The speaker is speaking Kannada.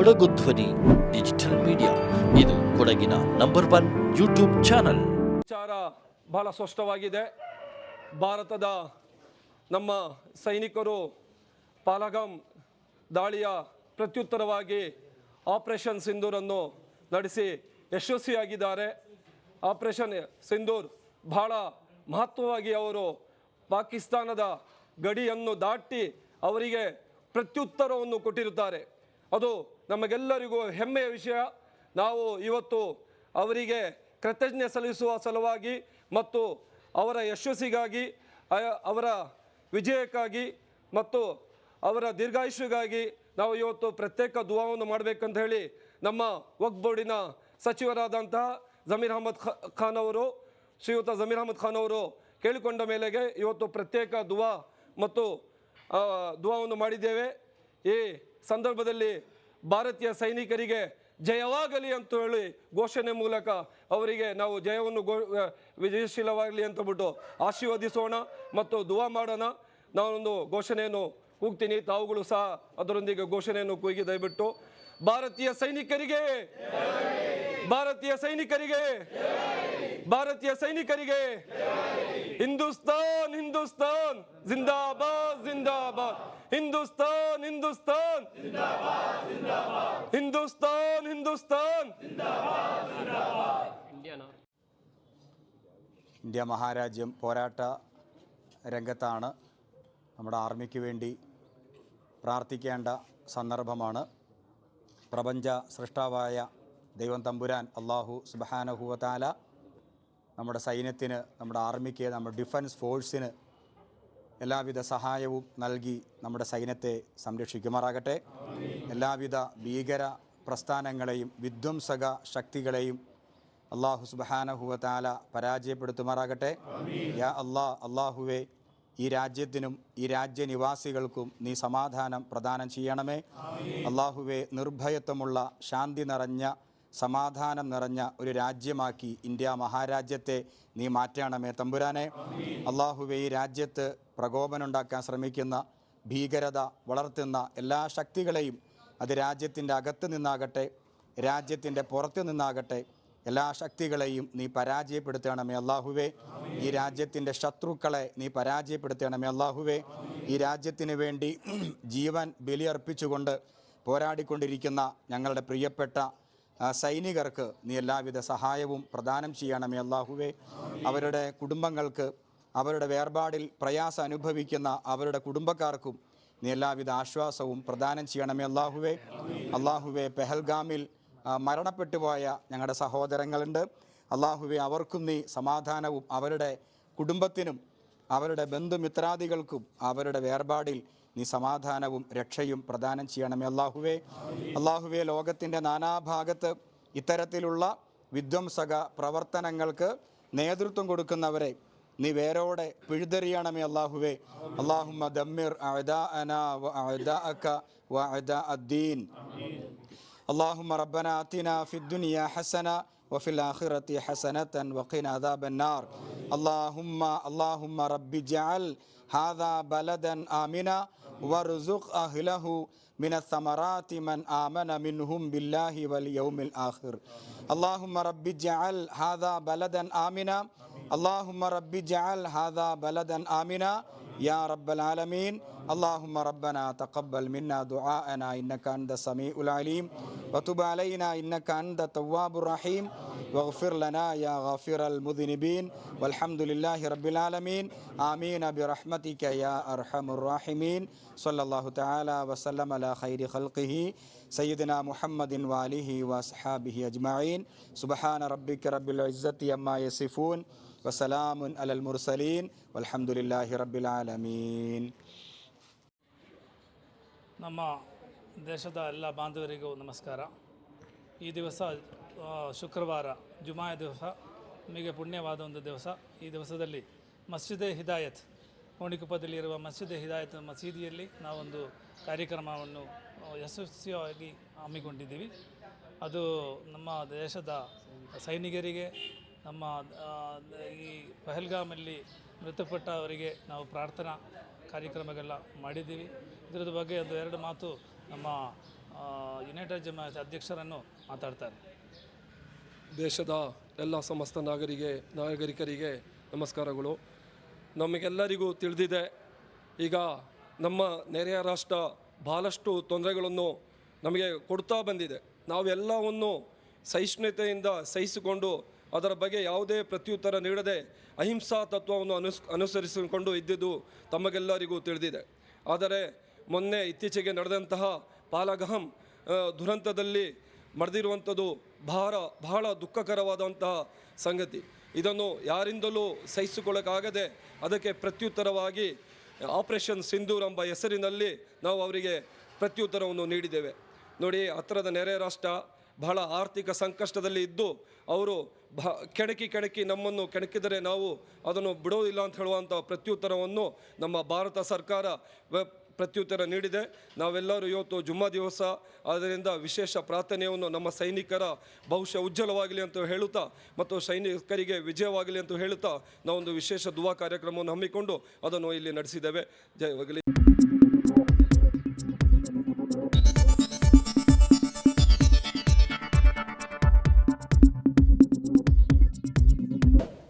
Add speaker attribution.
Speaker 1: ಕೊಡಗು ಧ್ವನಿ, ಡಿಜಿಟಲ್ ಮೀಡಿಯಾ. ಇದು ಕೊಡಗಿನ ನಂಬರ್ ಒನ್ ಯೂಟ್ಯೂಬ್ ಚಾನಲ್.
Speaker 2: ವಿಚಾರ ಬಹಳ ಸ್ಪಷ್ಟವಾಗಿದೆ. ಭಾರತದ ನಮ್ಮ ಸೈನಿಕರು ಪಾಲಗಾಮ್ ದಾಳಿಯ ಪ್ರತ್ಯುತ್ತರವಾಗಿ ಆಪರೇಷನ್ ಸಿಂಧೂರನ್ನು ನಡೆಸಿ ಯಶಸ್ವಿಯಾಗಿದ್ದಾರೆ. ಆಪರೇಷನ್ ಸಿಂಧೂರ್ ಬಹಳ ಮಹತ್ವವಾಗಿ ಅವರು ಪಾಕಿಸ್ತಾನದ ಗಡಿಯನ್ನು ದಾಟಿ ಅವರಿಗೆ ಪ್ರತ್ಯುತ್ತರವನ್ನು ಕೊಟ್ಟಿರುತ್ತಾರೆ. ಅದು ನಮಗೆಲ್ಲರಿಗೂ ಹೆಮ್ಮೆಯ ವಿಷಯ. ನಾವು ಇವತ್ತು ಅವರಿಗೆ ಕೃತಜ್ಞೆ ಸಲ್ಲಿಸುವ ಸಲುವಾಗಿ ಮತ್ತು ಅವರ ಯಶಸ್ಸಿಗಾಗಿ ಅವರ ವಿಜಯಕ್ಕಾಗಿ ಮತ್ತು ಅವರ ದೀರ್ಘಾಯುಷ್ಯಗಾಗಿ ನಾವು ಇವತ್ತು ಪ್ರತ್ಯೇಕ ದುವಾವನ್ನು ಮಾಡಬೇಕಂತ ಹೇಳಿ ನಮ್ಮ ವಕ್ ಬೋರ್ಡಿನ ಸಚಿವರಾದಂತಹ ಜಮೀರ್ ಅಹಮದ್ ಖಾನ್ ಅವರು, ಶ್ರೀಯುತ ಜಮೀರ್ ಅಹಮದ್ ಖಾನ್ ಅವರು ಕೇಳಿಕೊಂಡ ಮೇಲೆಗೆ ಇವತ್ತು ಪ್ರತ್ಯೇಕ ದುವಾ ಮತ್ತು ದುವಾವನ್ನು ಮಾಡಿದ್ದೇವೆ. ಈ ಸಂದರ್ಭದಲ್ಲಿ ಭಾರತೀಯ ಸೈನಿಕರಿಗೆ ಜಯವಾಗಲಿ ಅಂತ ಹೇಳಿ ಘೋಷಣೆ ಮೂಲಕ ಅವರಿಗೆ ನಾವು ಜಯವನ್ನು ಗೋ ವಿಜಯಶೀಲವಾಗಲಿ ಅಂತಬಿಟ್ಟು ಆಶೀರ್ವದಿಸೋಣ ಮತ್ತು ದುವಾ ಮಾಡೋಣ. ನಾನೊಂದು ಘೋಷಣೆಯನ್ನು ಕೂಗ್ತೀನಿ. ತಾವುಗಳು ಸಹ ಅದರೊಂದಿಗೆ ಘೋಷಣೆಯನ್ನು ಕೂಗಿ ದಯವಿಟ್ಟು. ಭಾರತೀಯ ಸೈನಿಕರಿಗೆ ಭಾರತೀಯ ಸೈನಿಕರಿಗೆ ಭಾರತೀಯ ಸೈನಿಕರಿಗೆ ಹಿಂದೂಸ್ತಾನ್ ಹಿಂದೂಸ್ತಾನ್ ಜಿಂದಾಬಾದ್ ಜಿಂದಾಬಾದ್ ಹಿಂದೂಸ್ತಾನ್ ಹಿಂದೂಸ್ತಾನ್ ಹಿಂದೂಸ್ತಾನ್ ಹಿಂದೂಸ್ತಾನ್
Speaker 3: ഇന്ത്യ മഹാരാജ്യം പോരാട്ട രംഗത്താണ് നമ്മുടെ ആർമിക്ക് വേണ്ടി പ്രാർത്ഥിക്കേണ്ട സന്ദർഭമാണ് പ്രപഞ്ച സൃഷ്ടാവായ ദൈവം തമ്പുരാൻ അള്ളാഹു സുബഹാനഹുവതാല നമ്മുടെ സൈന്യത്തിന് നമ്മുടെ ആർമിക്ക് നമ്മുടെ ഡിഫൻസ് ഫോഴ്സിന് എല്ലാവിധ സഹായവും നൽകി നമ്മുടെ സൈന്യത്തെ സംരക്ഷിക്കുമാറാകട്ടെ. എല്ലാവിധ ഭീകര പ്രസ്ഥാനങ്ങളെയും വിധ്വംസക ശക്തികളെയും അള്ളാഹു സുബാനഹുവത്താല പരാജയപ്പെടുത്തുമാറാകട്ടെ. യാ അള്ളാ അള്ളാഹുവെ ഈ രാജ്യത്തിനും ഈ രാജ്യനിവാസികൾക്കും നീ സമാധാനം പ്രദാനം ചെയ്യണമേ. അള്ളാഹുവെ നിർഭയത്വമുള്ള ശാന്തി നിറഞ്ഞ സമാധാനം നിറഞ്ഞ ഒരു രാജ്യമാക്കി ഇന്ത്യ മഹാരാജ്യത്തെ നീ മാറ്റണമേ. തമ്പുരാനെ അള്ളാഹുവെ ഈ രാജ്യത്ത് പ്രകോപനമുണ്ടാക്കാൻ ശ്രമിക്കുന്ന ഭീകരത വളർത്തുന്ന എല്ലാ ശക്തികളെയും അത് രാജ്യത്തിന്റെ അകത്ത് നിന്നാകട്ടെ രാജ്യത്തിന്റെ പുറത്ത് നിന്നാകട്ടെ എല്ലാ ശക്തികളെയും നീ പരാജയപ്പെടുത്തണമേ അള്ളാഹുവേ. ഈ രാജ്യത്തിന്റെ ശത്രുക്കളെ നീ പരാജയപ്പെടുത്തണമേ അള്ളാഹുവേ. ഈ രാജ്യത്തിന് വേണ്ടി ജീവൻ ബലിയർപ്പിച്ചുകൊണ്ട് പോരാടിക്കൊണ്ടിരിക്കുന്ന ഞങ്ങളുടെ പ്രിയപ്പെട്ട സൈനികർക്ക് നീ എല്ലാവിധ സഹായവും പ്രദാനം ചെയ്യണമേ അള്ളാഹുവേ അവരുടെ കുടുംബങ്ങൾക്ക് അവരുടെ വേർപാടിൽ പ്രയാസം അനുഭവിക്കുന്ന അവരുടെ കുടുംബക്കാർക്കും നീ എല്ലാവിധ ആശ്വാസവും പ്രദാനം ചെയ്യണമേ അള്ളാഹുവേ അള്ളാഹുവേ പെഹൽഗാമിൽ മരണപ്പെട്ടുപോയ മരണപ്പെട്ടു പോയ ഞങ്ങളുടെ സഹോദരങ്ങളുണ്ട്. അള്ളാഹുവെ അവർക്കും നീ സമാധാനവും അവരുടെ കുടുംബത്തിനും അവരുടെ ബന്ധുമിത്രാദികൾക്കും അവരുടെ വേർപാടിൽ നീ സമാധാനവും രക്ഷയും പ്രദാനം ചെയ്യണമേ അള്ളാഹുവേ. അള്ളാഹുവെ ലോകത്തിന്റെ നാനാഭാഗത്ത് ഇത്തരത്തിലുള്ള വിധ്വംസക പ്രവർത്തനങ്ങൾക്ക് നേതൃത്വം കൊടുക്കുന്നവരെ നീ വേരോടെ പിഴുതെറിയണമേ അള്ളാഹുവേ. അള്ളാഹുമ്മ ദമ്മിർ അദ്ദീൻ റബ്ബന അത്തിന ഫിദ്ദുനിയ ഹസന وفي الآخرة حسنة وقنا عذاب النار. اللهم اللهم رب اجعل هذا بلدا آمنا وارزق أهله من الثمرات من آمن منهم بالله واليوم الآخر. اللهم رب اجعل هذا بلدا آمنا. اللهم رب اجعل هذا بلدا آمنا. يا رب العالمين. اللهم ربنا تقبل منا دعاءنا إنك أنت السميع العليم. وتب علينا إنك أنت التواب الرحيم. واغفر لنا يا غافر المذنبين. والحمد لله رب العالمين. آمين برحمتك يا أرحم الراحمين. صلى الله تعالى وسلم على خير خلقه سيدنا محمد وآله وأصحابه أجمعين. سبحان ربك رب العزة عما يصفون. വസലാമുൻ അലൽ മുർസലീൻ വലഹമുല്ലാഹി റബ്ബിലാലമീൻ
Speaker 4: ನಮ್ಮ ದೇಶದ ಎಲ್ಲ ಬಾಂಧವರಿಗೂ ನಮಸ್ಕಾರ. ಈ ದಿವಸ ಶುಕ್ರವಾರ, ಜುಮಾಯ ದಿವಸ ನಮಗೆ ಪುಣ್ಯವಾದ ಒಂದು ದಿವಸ. ಈ ದಿವಸದಲ್ಲಿ ಮಸ್ಜಿದೆ ಹಿದಾಯತ್, ಕೋಣಿಕುಪ್ಪದಲ್ಲಿರುವ ಮಸ್ಜಿದೆ ಹಿದಾಯತ್ ಮಸೀದಿಯಲ್ಲಿ ನಾವೊಂದು ಕಾರ್ಯಕ್ರಮವನ್ನು ಯಶಸ್ವಿಯಾಗಿ ಹಮ್ಮಿಕೊಂಡಿದ್ದೀವಿ. ಅದು ನಮ್ಮ ದೇಶದ ಸೈನಿಕರಿಗೆ ನಮ್ಮ ಈ ಪಹಲ್ಗಾಮಲ್ಲಿ ಮೃತಪಟ್ಟವರಿಗೆ ನಾವು ಪ್ರಾರ್ಥನಾ ಕಾರ್ಯಕ್ರಮಗಳನ್ನ ಮಾಡಿದ್ದೀವಿ. ಇದರ ಬಗ್ಗೆ ಒಂದು ಎರಡು ಮಾತು ನಮ್ಮ ಯುನೈಟೆಡ್ ಜಮಾಯತ್ ಅಧ್ಯಕ್ಷರನ್ನು ಮಾತಾಡ್ತಾರೆ.
Speaker 2: ದೇಶದ ಎಲ್ಲ ಸಮಸ್ತ ನಾಗರಿಗೆ, ನಾಗರಿಕರಿಗೆ ನಮಸ್ಕಾರಗಳು. ನಮಗೆಲ್ಲರಿಗೂ ತಿಳಿದಿದೆ, ಈಗ ನಮ್ಮ ನೆರೆಯ ರಾಷ್ಟ್ರ ಭಾಳಷ್ಟು ತೊಂದರೆಗಳನ್ನು ನಮಗೆ ಕೊಡ್ತಾ ಬಂದಿದೆ. ನಾವೆಲ್ಲವನ್ನು ಸಹಿಷ್ಣುತೆಯಿಂದ ಸಹಿಸಿಕೊಂಡು ಅದರ ಬಗ್ಗೆ ಯಾವುದೇ ಪ್ರತ್ಯುತ್ತರ ನೀಡದೆ ಅಹಿಂಸಾ ತತ್ವವನ್ನು ಅನುಸ್, ಅನುಸರಿಸಿಕೊಂಡು ಇದ್ದಿದ್ದು ತಮಗೆಲ್ಲರಿಗೂ ತಿಳಿದಿದೆ. ಆದರೆ ಮೊನ್ನೆ ಇತ್ತೀಚೆಗೆ ನಡೆದಂತಹ ಪಾಲಗಹಂ ದುರಂತದಲ್ಲಿ ಮರೆದಿರುವಂಥದ್ದು ಬಹಳ ಬಹಳ ದುಃಖಕರವಾದಂತಹ ಸಂಗತಿ. ಇದನ್ನು ಯಾರಿಂದಲೂ ಸಹಿಸಿಕೊಳ್ಳೋಕ್ಕಾಗದೆ ಅದಕ್ಕೆ ಪ್ರತ್ಯುತ್ತರವಾಗಿ ಆಪರೇಷನ್ ಸಿಂಧೂರ್ ಎಂಬ ಹೆಸರಿನಲ್ಲಿ ನಾವು ಅವರಿಗೆ ಪ್ರತ್ಯುತ್ತರವನ್ನು ನೀಡಿದ್ದೇವೆ. ನೋಡಿ, ಹತ್ತಿರದ ನೆರೆ ರಾಷ್ಟ್ರ ಬಹಳ ಆರ್ಥಿಕ ಸಂಕಷ್ಟದಲ್ಲಿ ಇದ್ದು, ಅವರು ಬಹ ಕೆಣಕಿ ಕೆಣಕಿ ನಮ್ಮನ್ನು ಕೆಣಕಿದರೆ ನಾವು ಅದನ್ನು ಬಿಡೋದಿಲ್ಲ ಅಂತ ಹೇಳುವಂಥ ಪ್ರತ್ಯುತ್ತರವನ್ನು ನಮ್ಮ ಭಾರತ ಸರ್ಕಾರ ಪ್ರತ್ಯುತ್ತರ ನೀಡಿದೆ. ನಾವೆಲ್ಲರೂ ಇವತ್ತು ಜುಮ್ಮಾ ದಿವಸ ಆದ್ದರಿಂದ ವಿಶೇಷ ಪ್ರಾರ್ಥನೆಯನ್ನು ನಮ್ಮ ಸೈನಿಕರ ಭವಿಷ್ಯ ಉಜ್ವಲವಾಗಲಿ ಅಂತ ಹೇಳುತ್ತಾ ಮತ್ತು ಸೈನಿಕರಿಗೆ ವಿಜಯವಾಗಲಿ ಅಂತ ಹೇಳುತ್ತಾ ನಾವೊಂದು ವಿಶೇಷ ದುವಾ ಕಾರ್ಯಕ್ರಮವನ್ನು ಹಮ್ಮಿಕೊಂಡು ಅದನ್ನು ಇಲ್ಲಿ ನಡೆಸಿದ್ದೇವೆ. ಜಯವಾಗಲಿ